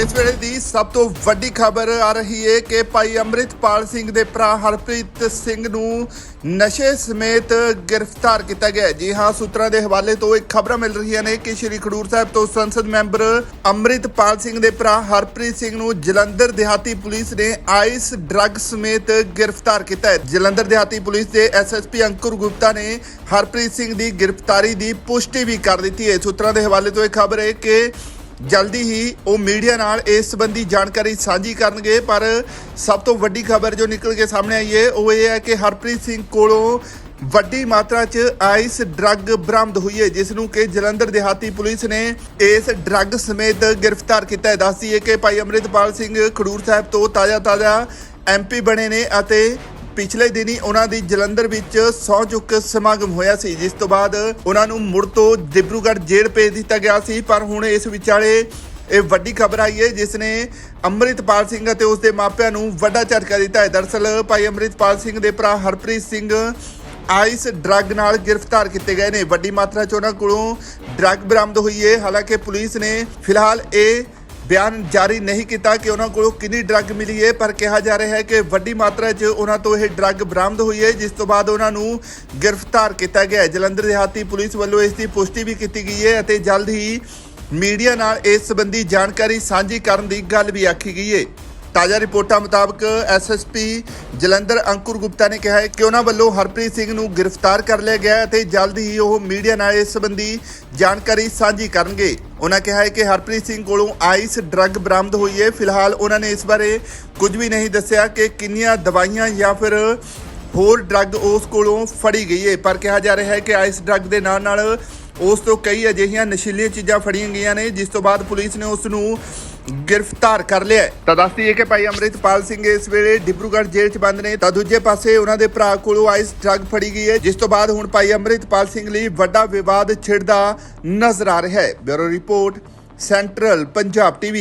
ਇਸ ਵੇਲੇ ਦੀ ਸਭ ਤੋਂ ਵੱਡੀ ਖਬਰ ਆ ਰਹੀ ਹੈ ਕਿ ਭਾਈ ਅੰਮ੍ਰਿਤਪਾਲ ਸਿੰਘ ਦੇ ਭਰਾ ਹਰਪ੍ਰੀਤ ਸਿੰਘ ਨੂੰ ਨਸ਼ੇ ਸਮੇਤ ਗ੍ਰਿਫਤਾਰ ਕੀਤਾ ਗਿਆ ਜੀ ਹਾਂ, ਸੂਤਰਾਂ ਦੇ ਹਵਾਲੇ ਤੋਂ ਇੱਕ ਖਬਰਾਂ ਮਿਲ ਰਹੀਆਂ ਨੇ ਕਿ ਸ਼੍ਰੀ ਖਡੂਰ ਸਾਹਿਬ ਤੋਂ ਸੰਸਦ ਮੈਂਬਰ ਅੰਮ੍ਰਿਤਪਾਲ ਸਿੰਘ ਦੇ ਭਰਾ ਹਰਪ੍ਰੀਤ ਸਿੰਘ ਨੂੰ ਜਲੰਧਰ ਦਿਹਾਤੀ ਪੁਲਿਸ ਨੇ ਆਈਸ ਡਰੱਗ ਸਮੇਤ ਗ੍ਰਿਫਤਾਰ ਕੀਤਾ ਹੈ। ਜਲੰਧਰ ਦਿਹਾਤੀ ਪੁਲਿਸ ਦੇ ਐਸਐਸਪੀ ਅੰਕੁਰ ਗੁਪਤਾ ਨੇ ਹਰਪ੍ਰੀਤ ਸਿੰਘ ਦੀ ਗ੍ਰਿਫਤਾਰੀ ਦੀ ਪੁਸ਼ਟੀ ਵੀ ਕਰ ਦਿੱਤੀ ਹੈ। ਸੂਤਰਾਂ ਦੇ ਹਵਾਲੇ ਤੋਂ ਇਹ ਖਬਰ ਹੈ ਕਿ ਜਲਦੀ ਹੀ ਉਹ ਮੀਡੀਆ ਨਾਲ ਇਸ ਸੰਬੰਧੀ ਜਾਣਕਾਰੀ ਸਾਂਝੀ ਕਰਨਗੇ, ਪਰ ਸਭ ਤੋਂ ਵੱਡੀ ਖਬਰ ਜੋ ਨਿਕਲ ਕੇ ਸਾਹਮਣੇ ਆਈ ਹੈ, ਉਹ ਇਹ ਹੈ ਕਿ ਹਰਪ੍ਰੀਤ ਸਿੰਘ ਕੋਲੋਂ ਵੱਡੀ ਮਾਤਰਾ 'ਚ ਆਈਸ ਡਰੱਗ ਬਰਾਮਦ ਹੋਈ ਹੈ, ਜਿਸ ਨੂੰ ਕਿ ਜਲੰਧਰ ਦਿਹਾਤੀ ਪੁਲਿਸ ਨੇ ਇਸ ਡਰੱਗ ਸਮੇਤ ਗ੍ਰਿਫਤਾਰ ਕੀਤਾ ਹੈ। ਦੱਸਦੀ ਹੈ ਕਿ ਭਾਈ ਅੰਮ੍ਰਿਤਪਾਲ ਸਿੰਘ ਖਡੂਰ ਸਾਹਿਬ ਤੋਂ ਤਾਜ਼ਾ-ਤਾਜ਼ਾ ਐਮਪੀ ਬਣੇ ਨੇ ਅਤੇ ਪਿਛਲੇ ਦਿਨੀ ਉਹਨਾਂ ਦੀ ਜਲੰਧਰ ਵਿੱਚ ਸਹੁੰ ਚੁੱਕ ਸਮਾਗਮ ਹੋਇਆ ਸੀ, ਜਿਸ ਤੋਂ ਬਾਅਦ ਉਹਨਾਂ ਨੂੰ ਮੁੜ ਤੋਂ ਡਿਬਰੂਗੜ੍ਹ ਜੇਲ੍ਹ ਭੇਜ ਦਿੱਤਾ ਗਿਆ ਸੀ। ਪਰ ਹੁਣ ਇਸ ਵਿਚਾਲੇ ਇਹ ਵੱਡੀ ਖਬਰ ਆਈ ਹੈ, ਜਿਸ ਨੇ ਅੰਮ੍ਰਿਤਪਾਲ ਸਿੰਘ ਅਤੇ ਉਸ ਦੇ ਮਾਪਿਆਂ ਨੂੰ ਵੱਡਾ ਝਟਕਾ ਦਿੱਤਾ ਹੈ। ਦਰਅਸਲ ਭਾਈ ਅੰਮ੍ਰਿਤਪਾਲ ਸਿੰਘ ਦੇ ਭਰਾ ਹਰਪ੍ਰੀਤ ਸਿੰਘ ਆਈਸ ਡਰੱਗ ਨਾਲ ਗ੍ਰਿਫਤਾਰ ਕੀਤੇ ਗਏ ਨੇ। ਵੱਡੀ ਮਾਤਰਾ 'ਚ ਉਹਨਾਂ ਕੋਲੋਂ ਡਰੱਗ ਬਰਾਮਦ ਹੋਈ ਹੈ। ਹਾਲਾਂਕਿ ਪੁਲਿਸ ਨੇ ਫਿਲਹਾਲ ਇਹ ਬਿਆਨ ਜਾਰੀ ਨਹੀਂ ਕੀਤਾ ਕਿ ਉਹਨਾਂ ਕੋਲੋਂ ਕਿੰਨੀ ਡਰੱਗ ਮਿਲੀ ਹੈ, ਪਰ ਕਿਹਾ ਜਾ ਰਿਹਾ ਹੈ ਕਿ ਵੱਡੀ ਮਾਤਰਾ 'ਚ ਉਹਨਾਂ ਤੋਂ ਇਹ ਡਰੱਗ ਬਰਾਮਦ ਹੋਈ ਹੈ, ਜਿਸ ਤੋਂ ਬਾਅਦ ਉਹਨਾਂ ਨੂੰ ਗ੍ਰਿਫਤਾਰ ਕੀਤਾ ਗਿਆ ਹੈ। ਜਲੰਧਰ ਦਿਹਾਤੀ ਪੁਲਿਸ ਵੱਲੋਂ ਇਸ ਦੀ ਪੁਸ਼ਟੀ ਵੀ ਕੀਤੀ ਗਈ ਹੈ ਅਤੇ ਜਲਦ ਹੀ ਮੀਡੀਆ ਨਾਲ ਇਸ ਸੰਬੰਧੀ ਜਾਣਕਾਰੀ ਸਾਂਝੀ ਕਰਨ ਦੀ ਗੱਲ ਵੀ ਆਖੀ ਗਈ ਹੈ। ਤਾਜ਼ਾ ਰਿਪੋਰਟਾਂ ਮੁਤਾਬਕ ਐਸਐਸਪੀ ਜਲੰਧਰ ਅੰਕੁਰ ਗੁਪਤਾ ਨੇ ਕਿਹਾ ਹੈ ਕਿ ਉਹਨਾਂ ਵੱਲੋਂ ਹਰਪ੍ਰੀਤ ਸਿੰਘ ਨੂੰ ਗ੍ਰਿਫਤਾਰ ਕਰ ਲਿਆ ਗਿਆ ਹੈ ਅਤੇ ਜਲਦ ਹੀ ਉਹ ਮੀਡੀਆ ਨਾਲ ਇਸ ਸੰਬੰਧੀ ਜਾਣਕਾਰੀ ਸਾਂਝੀ ਕਰਨਗੇ। ਉਹਨਾਂ ਕਿਹਾ ਹੈ ਕਿ ਹਰਪ੍ਰੀਤ ਸਿੰਘ ਕੋਲੋਂ ਆਈਸ ਡਰੱਗ ਬਰਾਮਦ ਹੋਈ ਹੈ। ਫਿਲਹਾਲ ਉਹਨਾਂ ਨੇ ਇਸ ਬਾਰੇ ਕੁਝ ਵੀ ਨਹੀਂ ਦੱਸਿਆ ਕਿ ਕਿੰਨੀਆਂ ਦਵਾਈਆਂ ਜਾਂ ਫਿਰ ਹੋਰ ਡਰੱਗ ਉਸ ਕੋਲੋਂ ਫੜੀ ਗਈ ਹੈ। ਪਰ ਕਿਹਾ ਜਾ ਰਿਹਾ ਹੈ ਕਿ ਆਈਸ ਡਰੱਗ ਦੇ ਨਾਲ ਨਾਲ ਉਸ ਤੋਂ ਕਈ ਅਜਿਹੀਆਂ ਨਸ਼ੀਲੀਆਂ ਚੀਜ਼ਾਂ ਫੜੀਆਂ ਗਈਆਂ ਨੇ, ਜਿਸ ਤੋਂ ਬਾਅਦ ਪੁਲਿਸ ਨੇ ਉਸ ਨੂੰ ਗ੍ਰਿਫਤਾਰ ਕਰ ਲਿਆ ਤਾਂ ਦੱਸਦੀ ਹੈ ਕਿ ਭਾਈ ਅੰਮ੍ਰਿਤਪਾਲ ਸਿੰਘ ਇਸ ਵੇਲੇ ਡਿਬਰੂਗੜ੍ਹ ਜੇਲ੍ਹ 'ਚ ਬੰਦ ਨੇ। ਤਾਂ ਦੂਜੇ ਪਾਸੇ ਉਹਨਾਂ ਦੇ ਭਰਾ ਕੋਲੋਂ ਆਈਸ ਡਰੱਗ ਫੜੀ ਗਈ ਹੈ, ਜਿਸ ਤੋਂ ਬਾਅਦ ਹੁਣ ਭਾਈ ਅੰਮ੍ਰਿਤਪਾਲ ਸਿੰਘ ਲਈ ਵੱਡਾ ਵਿਵਾਦ ਛਿੜਦਾ ਨਜ਼ਰ ਆ ਰਿਹਾ ਹੈ। Bureau report, central Punjab TV.